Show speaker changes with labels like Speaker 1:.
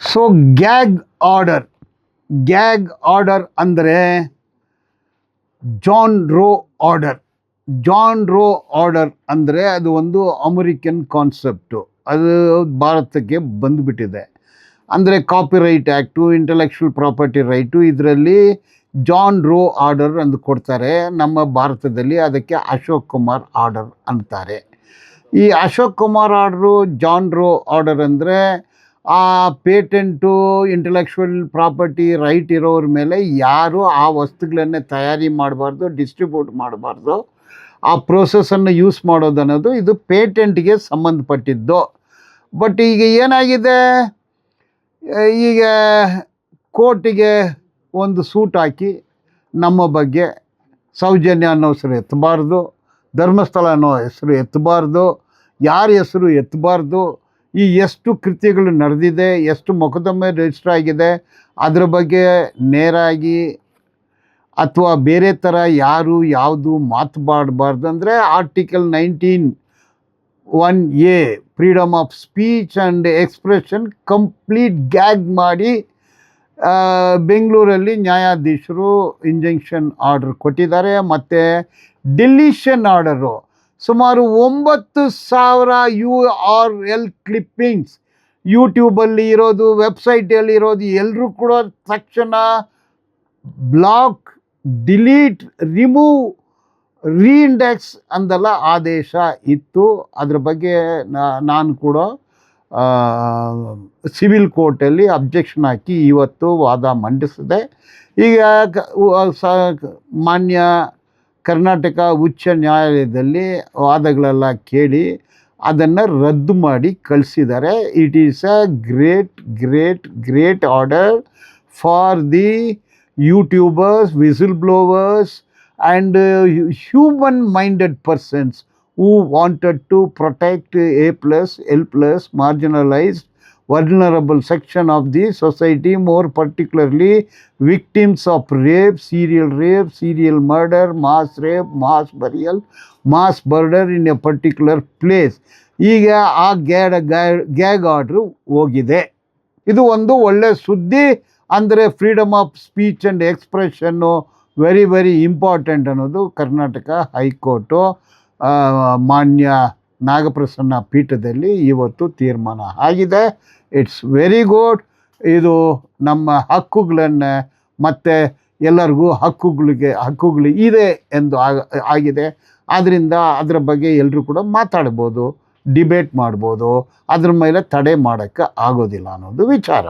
Speaker 1: So gag order gag order ಅಂದರೆ John Doe order John Doe order ಅಂದರೆ ಅದು ಒಂದು ಅಮೆರಿಕನ್ ಕಾನ್ಸೆಪ್ಟು ಅದು ಭಾರತಕ್ಕೆ ಬಂದುಬಿಟ್ಟಿದೆ. ಅಂದರೆ copyright act intellectual property right ಇದರಲ್ಲಿ ಜಾನ್ ರೋ ಆರ್ಡರ್ ಅಂದು ಕೊಡ್ತಾರೆ. ನಮ್ಮ ಭಾರತದಲ್ಲಿ ಅದಕ್ಕೆ ಅಶೋಕ್ ಕುಮಾರ್ ಆರ್ಡರ್ ಅಂತಾರೆ. ಈ Ashok Kumar order John Doe order ಅಂದರೆ ಆ ಪೇಟೆಂಟು ಇಂಟಲೆಕ್ಚುವಲ್ ಪ್ರಾಪರ್ಟಿ ರೈಟ್ ಇರೋರ ಮೇಲೆ ಯಾರು ಆ ವಸ್ತುಗಳನ್ನೇ ತಯಾರಿ ಮಾಡಬಾರ್ದು ಡಿಸ್ಟ್ರಿಬ್ಯೂಟ್ ಮಾಡಬಾರ್ದು. ಆ ಪ್ರೋಸೆಸನ್ನು ಯೂಸ್ ಮಾಡೋದು ಅನ್ನೋದು ಇದು ಪೇಟೆಂಟ್ಗೆ ಸಂಬಂಧಪಟ್ಟಿದ್ದು. ಬಟ್ ಈಗ ಏನಾಗಿದೆ? ಈಗ ಕೋರ್ಟಿಗೆ ಒಂದು ಸೂಟ್ ಹಾಕಿ ನಮ್ಮ ಬಗ್ಗೆ ಸೌಜನ್ಯ ಅನ್ನೋ ಹೆಸರು ಎತ್ತಬಾರ್ದು ಧರ್ಮಸ್ಥಳ ಅನ್ನೋ ಹೆಸರು ಎತ್ತಬಾರ್ದು ಯಾರ ಹೆಸರು ಎತ್ತಬಾರ್ದು ಈ ಎಷ್ಟು ಕೃತ್ಯಗಳು ನಡೆದಿದೆ, ಎಷ್ಟು ಮೊಕದ್ದಮೆ ರಿಜಿಸ್ಟರ್ ಆಗಿದೆ, ಅದರ ಬಗ್ಗೆ ನೇರಾಗಿ ಅಥವಾ ಬೇರೆ ಥರ ಯಾರು ಯಾವುದು ಮಾತನಾಡಬಾರ್ದು ಅಂದರೆ article nineteen one A freedom of speech and expression complete gag ಮಾಡಿ ಬೆಂಗಳೂರಲ್ಲಿ ನ್ಯಾಯಾಧೀಶರು ಇಂಜೆಕ್ಷನ್ ಆರ್ಡರ್ ಕೊಟ್ಟಿದ್ದಾರೆ, ಮತ್ತು ಡಿಲಿಷನ್ ಆರ್ಡರು ಸುಮಾರು ಒಂಬತ್ತು ಸಾವಿರ ಯು ಆರ್ ಎಲ್ ಕ್ಲಿಪ್ಪಿಂಗ್ಸ್. ಯೂಟ್ಯೂಬಲ್ಲಿ ಇರೋದು ವೆಬ್ಸೈಟಲ್ಲಿ ಇರೋದು ಎಲ್ಲರೂ ಕೂಡ ತಕ್ಷಣ ಬ್ಲಾಕ್ ಡಿಲೀಟ್ ರಿಮೂವ್ ರೀಇಂಡೆಕ್ಸ್ ಅಂದೆಲ್ಲ ಆದೇಶ ಇತ್ತು. ಅದ್ರ ಬಗ್ಗೆ ನಾನು ಕೂಡ ಸಿವಿಲ್ ಕೋರ್ಟಲ್ಲಿ ಅಬ್ಜೆಕ್ಷನ್ ಹಾಕಿ ಇವತ್ತು ವಾದ ಮಂಡಿಸಿದೆ. ಈಗ ಮಾನ್ಯ ಕರ್ನಾಟಕ ಉಚ್ಚ ನ್ಯಾಯಾಲಯದಲ್ಲಿ ವಾದಗಳೆಲ್ಲ ಕೇಳಿ ಅದನ್ನು ರದ್ದು ಮಾಡಿ ಕಳಿಸಿದ್ದಾರೆ. It is a great great great order for the YouTubers whistle blowers and human minded persons who wanted to protect A plus L plus marginalized, vulnerable section of the society, more particularly victims of rape, serial rape, serial murder, mass rape, mass burial, mass murder in a particular place. ಈಗ ಆ ಗ್ಯಾಡ ಗ್ಯಾಗ್ order ಹೋಗಿದೆ ಇದು ಒಂದು ಒಳ್ಳೆ ಸುದ್ದಿ ಅಂದರೆ freedom of speech and ಎಕ್ಸ್ಪ್ರೆಷನ್ನು very very important ಅನ್ನೋದು ಕರ್ನಾಟಕ ಹೈಕೋರ್ಟು ಮಾನ್ಯ ನಾಗಪ್ರಸನ್ನ ಪೀಠದಲ್ಲಿ ಇವತ್ತು ತೀರ್ಮಾನ ಆಗಿದೆ. ಇಟ್ಸ್ ವೆರಿ ಗುಡ್ ಇದು ನಮ್ಮ ಹಕ್ಕುಗಳನ್ನು ಮತ್ತು ಎಲ್ಲರಿಗೂ ಹಕ್ಕುಗಳಿಗೆ ಹಕ್ಕುಗಳು ಇದೆ ಎಂದು ಆಗಿದೆ. ಆದ್ದರಿಂದ ಅದರ ಬಗ್ಗೆ ಎಲ್ಲರೂ ಕೂಡ ಮಾತಾಡ್ಬೋದು ಡಿಬೇಟ್ ಮಾಡ್ಬೋದು. ಅದ್ರ ಮೇಲೆ ತಡೆ ಮಾಡೋಕ್ಕೆ ಆಗೋದಿಲ್ಲ ಅನ್ನೋದು ವಿಚಾರ.